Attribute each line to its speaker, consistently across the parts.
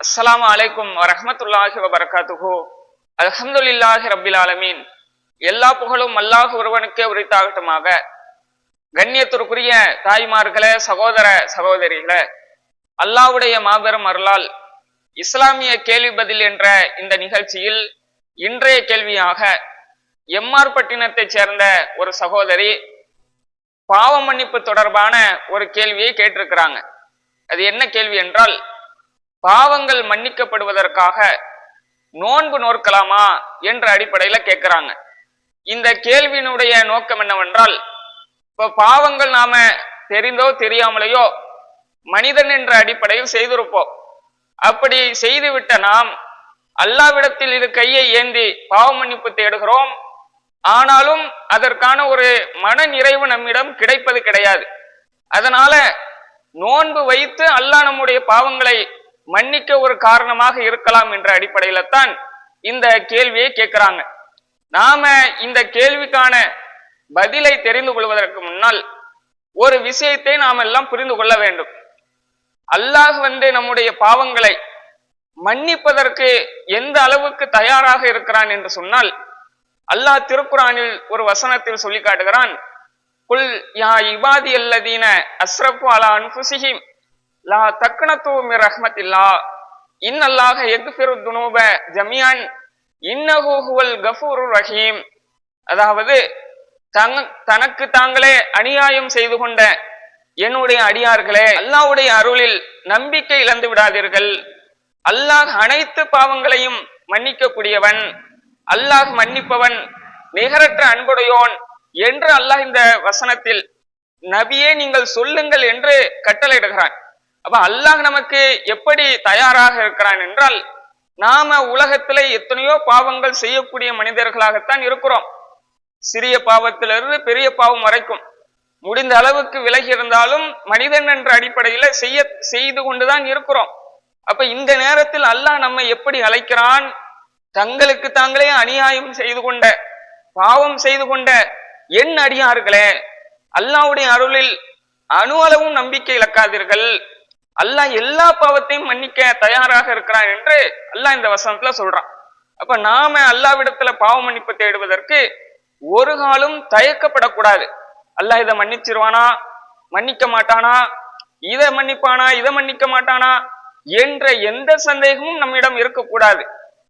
Speaker 1: அஸ்ஸலாமு அலைக்கும் வரஹமத்துல்லாஹி வபரகாத்துஹு. அல்ஹம்துலில்லாஹி ரபில் ஆலமீன். எல்லா புகழும் அல்லாஹ் ஒருவனுக்கே உரித்தாகட்டுமாக. கண்ணியத்திற்குரிய தாய்மார்களே சகோதர சகோதரிகளே அல்லாஹ்வுடைய மாபெரும் அருளால் இஸ்லாமிய கேள்வி பதில் என்ற இந்த நிகழ்ச்சியில் இன்றைய கேள்வியாக எம்ஆர் பட்டினத்தைச் சேர்ந்த ஒரு சகோதரி பாவ மன்னிப்பு தொடர்பான ஒரு கேள்வியை கேட்டிருக்கிறாங்க. அது என்ன கேள்வி என்றால் பாவங்கள் மன்னிக்கப்படுவதற்காக நோன்பு நோற்கலாமா என்ற அடிப்படையில கேட்கிறாங்க இந்த கேள்வியினுடைய நோக்கம் என்னவென்றால் இப்ப பாவங்கள் நாம தெரிந்தோ தெரியாமலேயோ மனிதன் என்ற அடிப்படையில் செய்திருப்போம். அப்படி செய்துவிட்ட நாம் அல்லாவிடத்தில் இது கையை ஏந்தி பாவ மன்னிப்பு தேடுகிறோம். ஆனாலும் அதற்கான ஒரு மன நிறைவு நம்மிடம் கிடைப்பது கிடையாது. அதனால நோன்பு வைத்து அல்லாஹ் நம்முடைய பாவங்களை மன்னிக்க ஒரு காரணமாக இருக்கலாம் என்ற அடிப்படையில தான் இந்த கேள்வியை கேட்கிறாங்க. நாம இந்த கேள்விக்கான பதிலை தெரிந்து கொள்வதற்கு முன்னால் ஒரு விஷயத்தை நாம் எல்லாம் புரிந்து கொள்ள வேண்டும். அல்லாஹ் வந்து நம்முடைய பாவங்களை மன்னிப்பதற்கு எந்த அளவுக்கு தயாராக இருக்கிறான் என்று சொன்னால் அல்லாஹ் திருக்குறானில் ஒரு வசனத்தில் சொல்லி காட்டுகிறான் குல் யா இபாதி அல்லதீன அஸ்ரப்பு அலா அன்புசிஹிம் லா தக்னத்து மிர் ரஹ்மத்தில்லா இன் அல்லாஹ எக்ஃபிரு துனூப ஜமியான் இன்னஹு ஹுவல் கஃபூரு ரஹீம். அதாவது தனக்கு தாங்களே அநியாயம் செய்து கொண்ட என்னுடைய அடியார்களே அல்லாவுடைய அருளில் நம்பிக்கை இழந்து விடாதீர்கள். அல்லாஹ் அனைத்து பாவங்களையும் மன்னிக்கக்கூடியவன். அல்லாஹ் மன்னிப்பவன் நிகரற்ற அன்புடையோன் என்று அல்லாஹ் இந்த வசனத்தில் நபியே நீங்கள் சொல்லுங்கள் என்று கட்டளையிடுகிறான். அப்ப அல்லாஹ் நமக்கு எப்படி தயாராக இருக்கிறான் என்றால் நாம உலகத்துல எத்தனையோ பாவங்கள் செய்யக்கூடிய மனிதர்களாகத்தான் இருக்கிறோம். சிறிய பாவத்திலிருந்து பெரிய பாவம் வரைக்கும். முடிந்த அளவுக்கு விலகி இருந்தாலும் மனிதன் என்ற அடிப்படையில செய்ய செய்து கொண்டுதான் இருக்கிறோம். அப்ப இந்த நேரத்தில் அல்லாஹ் நம்மை எப்படி அழைக்கிறான்? தங்களுக்கு தாங்களே அநியாயம் செய்து கொண்ட பாவம் செய்து கொண்ட என் அடியார்களே அல்லாவுடைய அருளில் அணு அளவும் நம்பிக்கை இழக்காதீர்கள். அல்லாஹ் எல்லா பாவத்தையும் மன்னிக்க தயாராக இருக்கிறான் என்று அல்லாஹ் இந்த வசனத்துல சொல்றான். அப்ப நாம அல்லாவிடத்துல பாவ மன்னிப்பு தேடுவதற்கு ஒரு காலம் தயக்கப்படக்கூடாது. அல்லாஹ் இதை மன்னிச்சிருவானா? மன்னிக்க மாட்டானா? இதை மன்னிப்பானா? இதை மன்னிக்க மாட்டானா? என்ற எந்த சந்தேகமும் நம்மிடம் இருக்கக்கூடாது.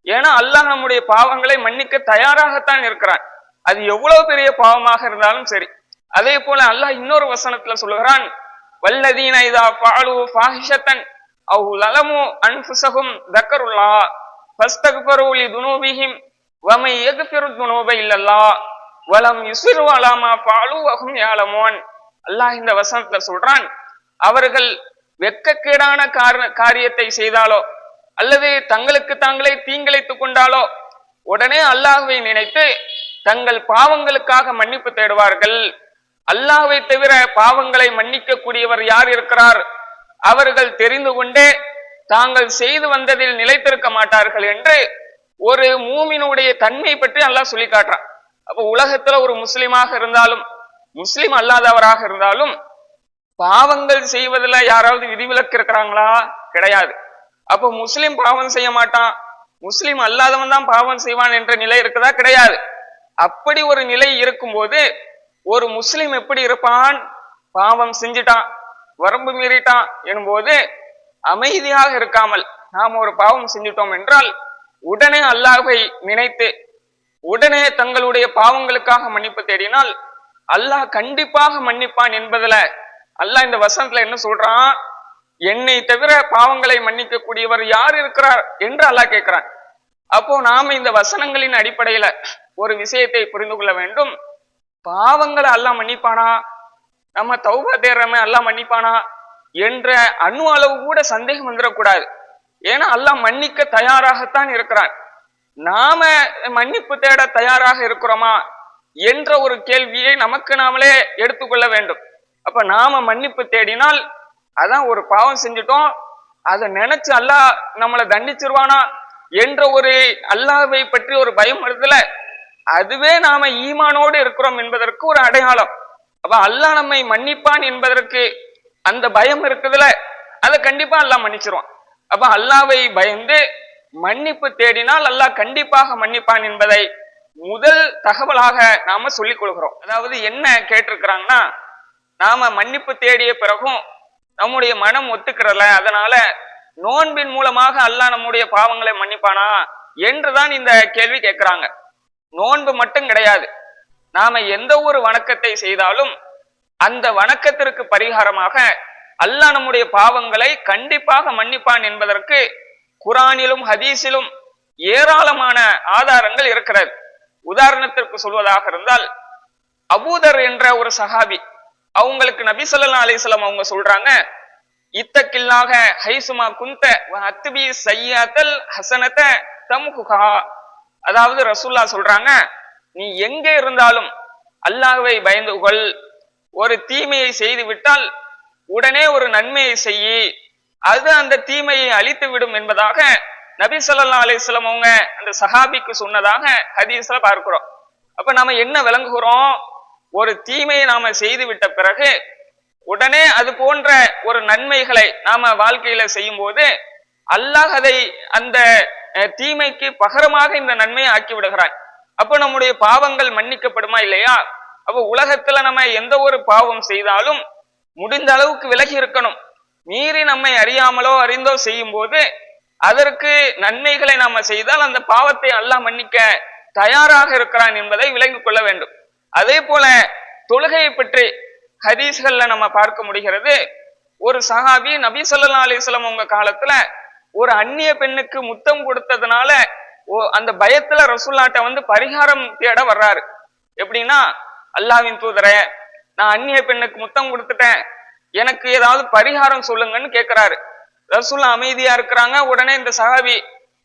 Speaker 1: ஏன்னா அல்லாஹ் நம்முடைய பாவங்களை மன்னிக்க தயாராகத்தான் இருக்கிறான். அது எவ்வளவு பெரிய பாவமாக இருந்தாலும் சரி. அதே போல அல்லாஹ் இன்னொரு வசனத்துல சொல்லுகிறான் வல்லதீன இதா பாலு ஃபாஹிஷத்தன் அவு லலமு அன்ஃபுசஹும் தக்கருல்லா ஃபஸ்தக்பரு லி துனூபிஹிம் வமை யக்ஃபிரு துனூப இல்லல்லா வலம் யுசிரு அலாமா பாலு வஹும் யாலமோன். அல்லாஹ் இந்த வசனத்துல சொல்றான் அவர்கள் வெக்கக்கேடான காரண காரியத்தை செய்தாலோ அல்லது தங்களுக்கு தாங்களே தீங்கிழைத்துக் கொண்டாலோ உடனே அல்லாஹுவை நினைத்து தங்கள் பாவங்களுக்காக மன்னிப்பு தேடுவார்கள். அல்லாவை தவிர பாவங்களை மன்னிக்க கூடியவர் யார் இருக்கிறார்? அவர்கள் தெரிந்து கொண்டே தாங்கள் செய்து வந்ததில் நிலைத்திருக்க மாட்டார்கள் என்று ஒரு மூமினுடைய தன்மை பற்றி அல்லாஹ் சொல்லி காட்டுறான் அப்ப உலகத்துல ஒரு முஸ்லிமாக இருந்தாலும் முஸ்லிம் அல்லாதவராக இருந்தாலும் பாவங்கள் செய்வதில் யாராவது விதிவிலக்கு இருக்கிறாங்களா? கிடையாது. அப்போ முஸ்லிம் பாவம் செய்ய மாட்டான். முஸ்லிம் அல்லாதவன் தான் பாவம் செய்வான் என்ற நிலை இருக்குதா? கிடையாது. அப்படி ஒரு நிலை இருக்கும்போது ஒரு முஸ்லிம் எப்படி இருப்பான்? பாவம் செஞ்சிட்டான் வரம்பு மீறிட்டான் எனும்போது அமைதியாக இருக்காமல் நாம் ஒரு பாவம் செஞ்சிட்டோம் என்றால் உடனே அல்லாஹை நினைத்து உடனே தங்களுடைய பாவங்களுக்காக மன்னிப்பு தேடினால் அல்லாஹ் கண்டிப்பாக மன்னிப்பான் என்பதுல அல்லாஹ் இந்த வசனத்துல என்ன சொல்றான்? என்னை தவிர பாவங்களை மன்னிக்க கூடியவர் யார் இருக்கிறார் என்று அல்லாஹ் கேட்கிறான். அப்போ நாம இந்த வசனங்களின் அடிப்படையில ஒரு விஷயத்தை புரிந்து கொள்ள வேண்டும். பாவங்களை அல்ல மன்னிப்பானா? நம்ம தௌபா தேர்றமே அல்ல மன்னிப்பானா? என்ற அணு அளவு கூட சந்தேகம் வந்துடக்கூடாது. ஏன்னா அல்லாஹ் மன்னிக்க தயாராகத்தான் இருக்கிறான். நாம மன்னிப்பு தேட தயாராக இருக்கிறோமா என்ற ஒரு கேள்வியை நமக்கு நாமளே எடுத்துக்கொள்ள வேண்டும். அப்ப நாம மன்னிப்பு தேடினால் அதான் ஒரு பாவம் செஞ்சுட்டோம். அதை நினைச்சு அல்லாஹ் நம்மளை தண்டிச்சிருவானா என்ற ஒரு அல்லாவை பற்றி ஒரு பயம் வருதுல. அதுவே நாம ஈமானோடு இருக்கிறோம் என்பதற்கு ஒரு அடையாளம். அப்ப அல்லாஹ் நம்மை மன்னிப்பான் என்பதற்கு அந்த பயம் இருக்குதுல அதை கண்டிப்பா அல்லாஹ் மன்னிச்சிருவான். அப்ப அல்லாவை பயந்து மன்னிப்பு தேடினால் அல்லாஹ் கண்டிப்பாக மன்னிப்பான் என்பதை முதல் தகவலாக நாம சொல்லிக் கொள்கிறோம். அதாவது என்ன கேட்டிருக்கிறாங்கன்னா நாம மன்னிப்பு தேடிய பிறகும் நம்முடைய மனம் ஒத்துக்கிறல அதனால நோன்பின் மூலமாக அல்லாஹ் நம்முடைய பாவங்களை மன்னிப்பானா என்றுதான் இந்த கேள்வி கேட்கிறாங்க. நோன்பு மட்டும் கிடையாது. நாம எந்த ஒரு வணக்கத்தை செய்தாலும் அந்த வணக்கத்திற்கு பரிகாரமாக அல்லாஹ் நம்முடைய பாவங்களை கண்டிப்பாக மன்னிப்பான் என்பதற்கு குரானிலும் ஹதீஸிலும் ஏராளமான ஆதாரங்கள் இருக்கிறது. உதாரணத்திற்கு சொல்வதாக இருந்தால் அபூதர் என்ற ஒரு சஹாபி அவங்களுக்கு நபி ஸல்லல்லாஹு அலைஹி அவங்க சொல்றாங்க இத்தக்கில்லாக ஹைசுமா குந்த அத்துபி சையாத்தல் ஹசனத்தை தம்ஹுகா அதாவது ரசூல்லா சொல்றாங்க நீ எங்கே இருந்தாலும் அல்லாஹுவை பயந்து கொள். ஒரு தீமையை செய்து விட்டால் உடனே ஒரு நன்மையை செய்ய. அது அந்த தீமையை அழித்து விடும் என்பதாக நபி சொல்லா அலைஹி அவங்க அந்த சஹாபிக்கு சொன்னதாக ஹதீஸ்ல பார்க்கிறோம். அப்ப நாம என்ன விளங்குகிறோம்? ஒரு தீமையை நாம செய்து விட்ட பிறகு உடனே அது போன்ற ஒரு நன்மைகளை நாம வாழ்க்கையில செய்யும் போது அல்லாஹ் அதை அந்த தீமைக்கு பகரமாக இந்த நன்மையை ஆக்கி விடுகிறான் அப்போ நம்முடைய பாவங்கள் மன்னிக்கப்படுமா இல்லையா? அப்போ உலகத்துல நம்ம எந்த ஒரு பாவம் செய்தாலும் முடிந்த அளவுக்கு விலகி இருக்கணும். மீறி நம்மை அறியாமலோ அறிந்தோ செய்யும் போது அதற்கு நன்மைகளை நாம செய்தால் அந்த பாவத்தை அல்லாஹ் மன்னிக்க தயாராக இருக்கிறான் என்பதை விளங்கிக் கொள்ள வேண்டும். அதே போல தொழுகையை பற்றி ஹதீஸ்கள்ல நம்ம பார்க்க முடிகிறது. ஒரு சஹாபி நபி சொல்லா அலைஹி உங்க காலத்துல ஒரு அந்நிய பெண்ணுக்கு முத்தம் கொடுத்ததுனால ஓ- அந்த பயத்துல ரசூல்லாட்ட வந்து பரிகாரம் தேட வர்றாரு. எப்படின்னா அல்லாஹ்வின் தூதர நான் அந்நிய பெண்ணுக்கு முத்தம் கொடுத்துட்டேன். எனக்கு ஏதாவது பரிகாரம் சொல்லுங்கன்னு கேக்குறாரு. ரசூல்லா அமைதியா இருக்கிறாங்க. உடனே இந்த சஹாபி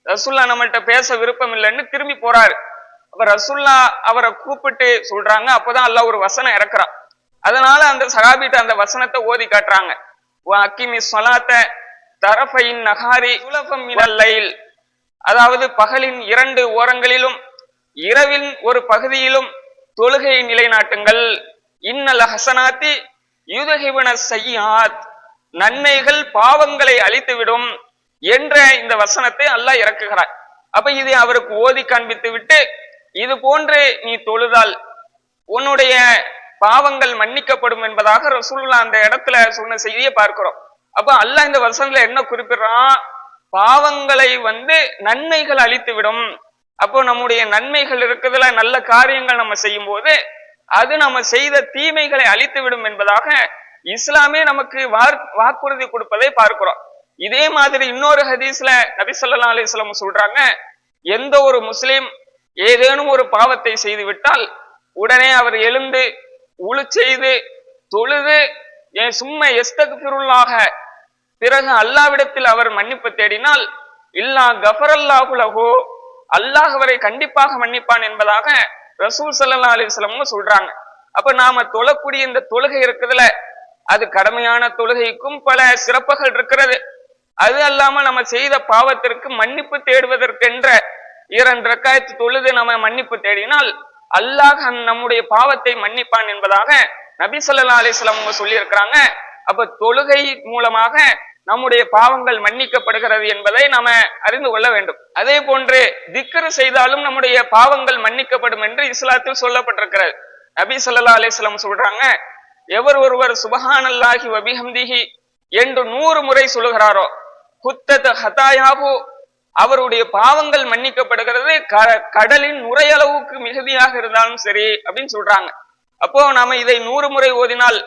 Speaker 1: ரசூல்லா நம்மள்ட்ட பேச விருப்பம் இல்லைன்னு திரும்பி போறாரு. அப்ப ரசூல்லா அவரை கூப்பிட்டு சொல்றாங்க. அப்பதான் அல்லாஹ் ஒரு வசனம் இறக்குறான். அதனால அந்த சஹாபிட்ட அந்த வசனத்தை ஓதி காட்டுறாங்க. அக்கிமி சொலாத்த தரஃபைன் நகாரி சுலபம் மினல் அதாவது பகலின் இரண்டு ஓரங்களிலும் இரவின் ஒரு பகுதியிலும் தொழுகையை நிலைநாட்டுங்கள். இன்னல் ஹசனாத்தி யுதகிவன சையாத் நன்மைகள் பாவங்களை அழித்துவிடும் என்ற இந்த வசனத்தை அல்லாஹ் இறக்குகிறார். அப்ப இதை அவருக்கு ஓதி காண்பித்து விட்டு இது போன்று நீ தொழுதால் உன்னுடைய பாவங்கள் மன்னிக்கப்படும் என்பதாக ரசூல்லா அந்த இடத்துல சொன்ன செய்தியை பார்க்கிறோம். அப்ப அல்லாஹ் இந்த வசனத்துல என்ன குறிப்பிடுறான்? பாவங்களை வந்து நன்மைகள் அழித்து விடும் அப்போ நம்முடைய நன்மைகள் இருக்குதுல நல்ல காரியங்கள் நம்ம செய்யும் போது அது நம்ம செய்த தீமைகளை அழித்து விடும் என்பதாக இஸ்லாமே நமக்கு வாக்குறுதி கொடுப்பதை பார்க்கிறோம். இதே மாதிரி இன்னொரு ஹதீஸ்ல நபிசல்லா அலிஸ்லாம் சொல்றாங்க எந்த ஒரு முஸ்லீம் ஏதேனும் ஒரு பாவத்தை செய்து விட்டால் உடனே அவர் எழுந்து உழு செய்து தொழுது ஏன் சும்மா எஸ்தகுல்லாக பிறகு அல்லாவிடத்தில் அவர் மன்னிப்பு தேடினால் இல்லா கஃபரல்லாஹுலகோ அல்லாஹ் அவரை கண்டிப்பாக மன்னிப்பான் என்பதாக ரசூல் சல்லா அலிஸ்லமும் சொல்றாங்க. அப்ப நாம தொழக்கூடிய இந்த தொழுகை இருக்குதுல அது கடமையான தொழுகைக்கும் பல சிறப்புகள் இருக்கிறது. அது அல்லாம நம்ம செய்த பாவத்திற்கு மன்னிப்பு தேடுவதற்கென்ற இரண்டு ரக்காயத்து தொழுது நம்ம மன்னிப்பு தேடினால் அல்லாஹ் நம்முடைய பாவத்தை மன்னிப்பான் என்பதாக நபி சொல்லா அலிஸ்லாம் அவங்க சொல்லியிருக்கிறாங்க. அப்ப தொழுகை மூலமாக நம்முடைய பாவங்கள் மன்னிக்கப்படுகிறது என்பதை நாம அறிந்து கொள்ள வேண்டும். அதே போன்று திக்ரு செய்தாலும் நம்முடைய பாவங்கள் மன்னிக்கப்படும் என்று இஸ்லாத்தில் சொல்லப்பட்டிருக்கிறது. நபி சொல்லா அலிஸ்லாம் சொல்றாங்க எவர் ஒருவர் சுபஹானல்லாஹி வபிஹம்திஹி என்று நூறு முறை சொல்லுகிறாரோ குத்தத் ஹதாயாபு அவருடைய பாவங்கள் மன்னிக்கப்படுகிறது க- கடலின் நுரையளவுக்கு மிகுதியாக இருந்தாலும் சரி அப்படின்னு சொல்றாங்க. அப்போ நாம இதை நூறு முறை ஓதினால்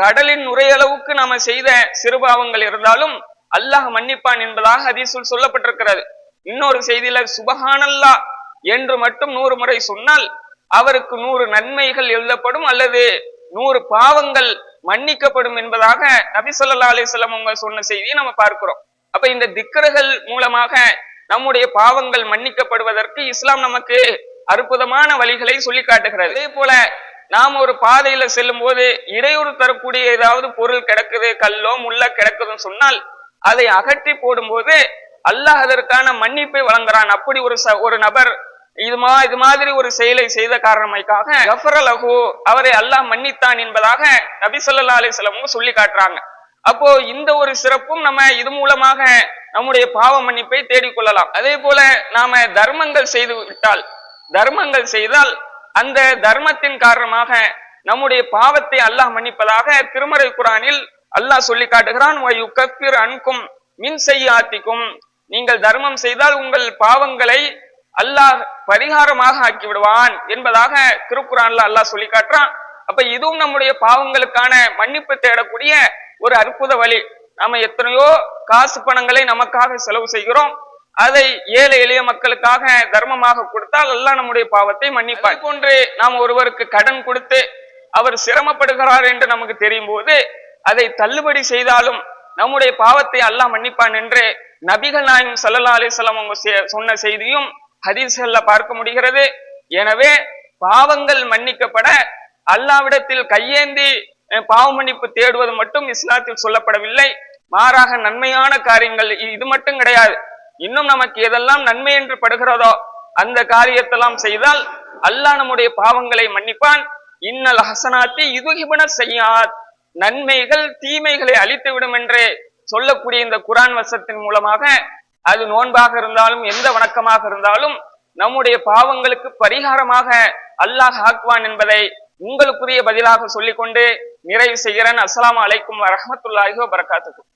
Speaker 1: கடலின் நுரையளவுக்கு நாம செய்த சிறுபாவங்கள் இருந்தாலும் அல்லாஹ் மன்னிப்பான் என்பதாக ஹதீஸுல் சொல்லப்பட்டிருக்கிறது. இன்னொரு செய்தியில சுபஹானல்லா என்று மட்டும் நூறு முறை சொன்னால் அவருக்கு நூறு நன்மைகள் எழுதப்படும் அல்லது நூறு பாவங்கள் மன்னிக்கப்படும் என்பதாக நபி சொல்லா அலைஹி அவங்க சொன்ன செய்தியை நம்ம பார்க்கிறோம். அப்ப இந்த திக்கர்கள் மூலமாக நம்முடைய பாவங்கள் மன்னிக்கப்படுவதற்கு இஸ்லாம் நமக்கு அற்புதமான வழிகளை சொல்லி காட்டுகிறது. அதே போல நாம் ஒரு பாதையில செல்லும் போது இடையூறு தரக்கூடிய ஏதாவது பொருள் கிடக்குது கல்லோ முள்ள கிடக்குதுன்னு சொன்னால் அதை அகற்றி போடும்போது அல்லாஹ் அதற்கான மன்னிப்பை வழங்குறான். அப்படி ஒரு ச- ஒரு நபர் இது மா இது மாதிரி ஒரு செயலை செய்த காரணமைக்காக அஹு அவரை அல்லாஹ் மன்னித்தான் என்பதாக நபி சொல்லா அலைஹி சொல்லி காட்டுறாங்க. அப்போ இந்த ஒரு சிறப்பும் நம்ம இது மூலமாக நம்முடைய பாவ மன்னிப்பை தேடிக்கொள்ளலாம். அதே போல நாம தர்மங்கள் செய்து விட்டால் தர்மங்கள் செய்தால் அந்த தர்மத்தின் காரணமாக நம்முடைய பாவத்தை அல்லாஹ் மன்னிப்பதாக திருமறை குரானில் அல்லாஹ் சொல்லி காட்டுகிறான். அன்கும் மின் செய்யாத்திக்கும் நீங்கள் தர்மம் செய்தால் உங்கள் பாவங்களை அல்லாஹ் பரிகாரமாக ஆக்கி விடுவான் என்பதாக திருக்குறான்ல அல்லாஹ் சொல்லி காட்டுறான். அப்ப இதுவும் நம்முடைய பாவங்களுக்கான மன்னிப்பு தேடக்கூடிய ஒரு அற்புத வழி. நாம எத்தனையோ காசு பணங்களை நமக்காக செலவு செய்கிறோம். அதை ஏழை எளிய மக்களுக்காக தர்மமாக கொடுத்தால் அல்லாஹ் நம்முடைய பாவத்தை மன்னிப்பார். போன்று நாம் ஒருவருக்கு கடன் கொடுத்து அவர் சிரமப்படுகிறார் என்று நமக்கு தெரியும் போது அதை தள்ளுபடி செய்தாலும் நம்முடைய பாவத்தை அல்லாஹ் மன்னிப்பான் என்று நபிகள் நாயகம் சல்லா அலிசல்லாம் அவங்க செ- சொன்ன செய்தியும் ஹதீஸ்கள்ல பார்க்க முடிகிறது. எனவே பாவங்கள் மன்னிக்கப்பட அல்லாவிடத்தில் கையேந்தி பாவ மன்னிப்பு தேடுவது மட்டும் இஸ்லாத்தில் சொல்லப்படவில்லை. மாறாக நன்மையான காரியங்கள் இது மட்டும் கிடையாது. இன்னும் நமக்கு எதெல்லாம் நன்மை என்று படுகிறதோ அந்த காரியத்தெல்லாம் செய்தால் அல்லாஹ் நம்முடைய பாவங்களை மன்னிப்பான். இன்னல் ஹசனாத்தி இதுகிபன செய்யாத் நன்மைகள் தீமைகளை அழித்து விடும் என்று சொல்லக்கூடிய இந்த குரான் வசத்தின் மூலமாக அது நோன்பாக இருந்தாலும் எந்த வணக்கமாக இருந்தாலும் நம்முடைய பாவங்களுக்கு பரிகாரமாக அல்லாஹ் ஆக்குவான் என்பதை உங்களுக்குரிய பதிலாக சொல்லிக்கொண்டு நிறைவு செய்கிறேன். அஸ்லாம் அலைக்கும் வரமத்துல்லாஹி வரகாத்துக்கும்